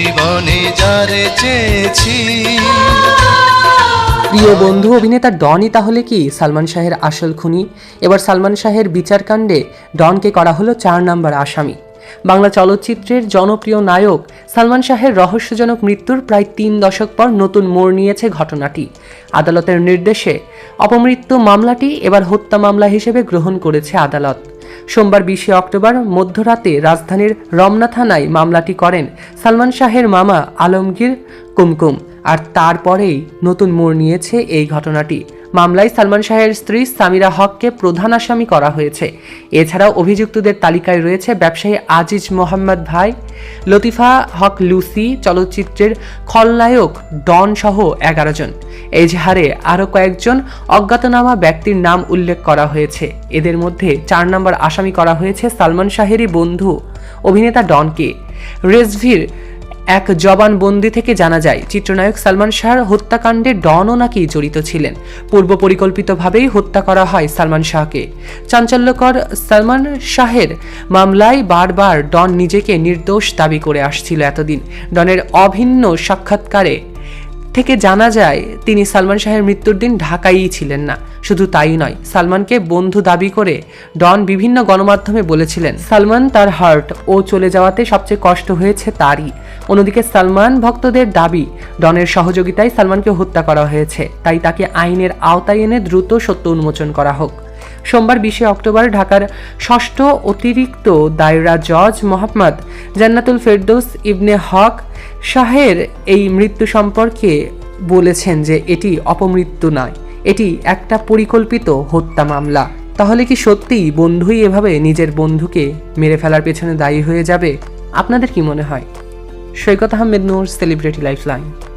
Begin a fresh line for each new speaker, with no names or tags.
জীবনে যারে চেয়েছি।
প্রিয় বন্ধু অভিনেতা ডনই তাহলে কি সালমান শাহের আসল খুনি? এবার সালমান শাহের বিচারকাণ্ডে ডনকে করা হলো চার নম্বর আসামি। বাংলা চলচ্চিত্রের জনপ্রিয় নায়ক সালমান শাহের রহস্যজনক মৃত্যুর প্রায় তিন দশক পর নতুন মোড় নিয়েছে ঘটনাটি। আদালতের নির্দেশে অপমৃত্যু মামলাটি এবার হত্যা মামলা হিসেবে গ্রহণ করেছে আদালত। সোমবার বিশে অক্টোবর মধ্যরাতে রাজধানীর রমনা থানায় মামলাটি করেন সালমান শাহের মামা আলমগীর কুমকুম। আর তারপরেই নতুন মোড় নিয়েছে এই ঘটনাটি। মামলায় সালমান শাহের স্ত্রী সামিরা হককে প্রধান আসামি করা হয়েছে। এছাড়াও অভিযুক্তদের তালিকায় রয়েছে ব্যবসায়ী আজিজ মোহাম্মদ ভাই লতিফা হক লুসি চলচ্চিত্রের খলনায়ক ডন সহ এগারো জন। এজাহারে আরও কয়েকজন অজ্ঞাতনামা ব্যক্তির নাম উল্লেখ করা হয়েছে। এদের মধ্যে চার নম্বর আসামি করা হয়েছে সালমান শাহেরই বন্ধু অভিনেতা ডনকে। রেজভির এক জবান বন্দি থেকে জানা যায়, চিত্রনায়ক সালমান শাহর হত্যাকাণ্ডে ডনও নাকি জড়িত ছিলেন। পূর্ব পরিকল্পিতভাবেই হত্যা করা হয় সালমান শাহকে। চাঞ্চল্যকর সালমান শাহের মামলায় বারবার ডন নিজেকে নির্দোষ দাবি করে আসছিল এতদিন। ডনের অভিন্ন সাক্ষাৎকারে থেকে জানা যায়, তিনি সালমান শাহের মৃত্যুর দিন ঢাকায়ই ছিলেন না। শুধু তাই নয়, সালমানকে বন্ধু দাবি করে ডন বিভিন্ন গণমাধ্যমে বলেছিলেন, সালমান তার হার্ট, ও চলে যাওয়াতে সবচেয়ে কষ্ট হয়েছে তারই। অন্যদিকে সালমান ভক্তদের দাবি, ডনের সহযোগিতায় সালমানকে হত্যা করা হয়েছে, তাই তাকে আইনের আওতায় এনে দ্রুত সত্য উন্মোচন করা হোক। সোমবার বিশে অক্টোবর ঢাকার ষষ্ঠ অতিরিক্ত দায়রা জজ মোহাম্মদ জান্নাতুল ফেরদৌস ইবনে হক শাহের এই মৃত্যু সম্পর্কে বলেছেন যে এটি অপমৃত্যু নয়, এটি একটা পরিকল্পিত হত্যা মামলা। তাহলে কি সত্যিই বন্ধুই এভাবে নিজের বন্ধুকে মেরে ফেলার পেছনে দায়ী হয়ে যাবে? আপনাদের কি মনে হয়? Saikat Ahmed Noor celebrity life line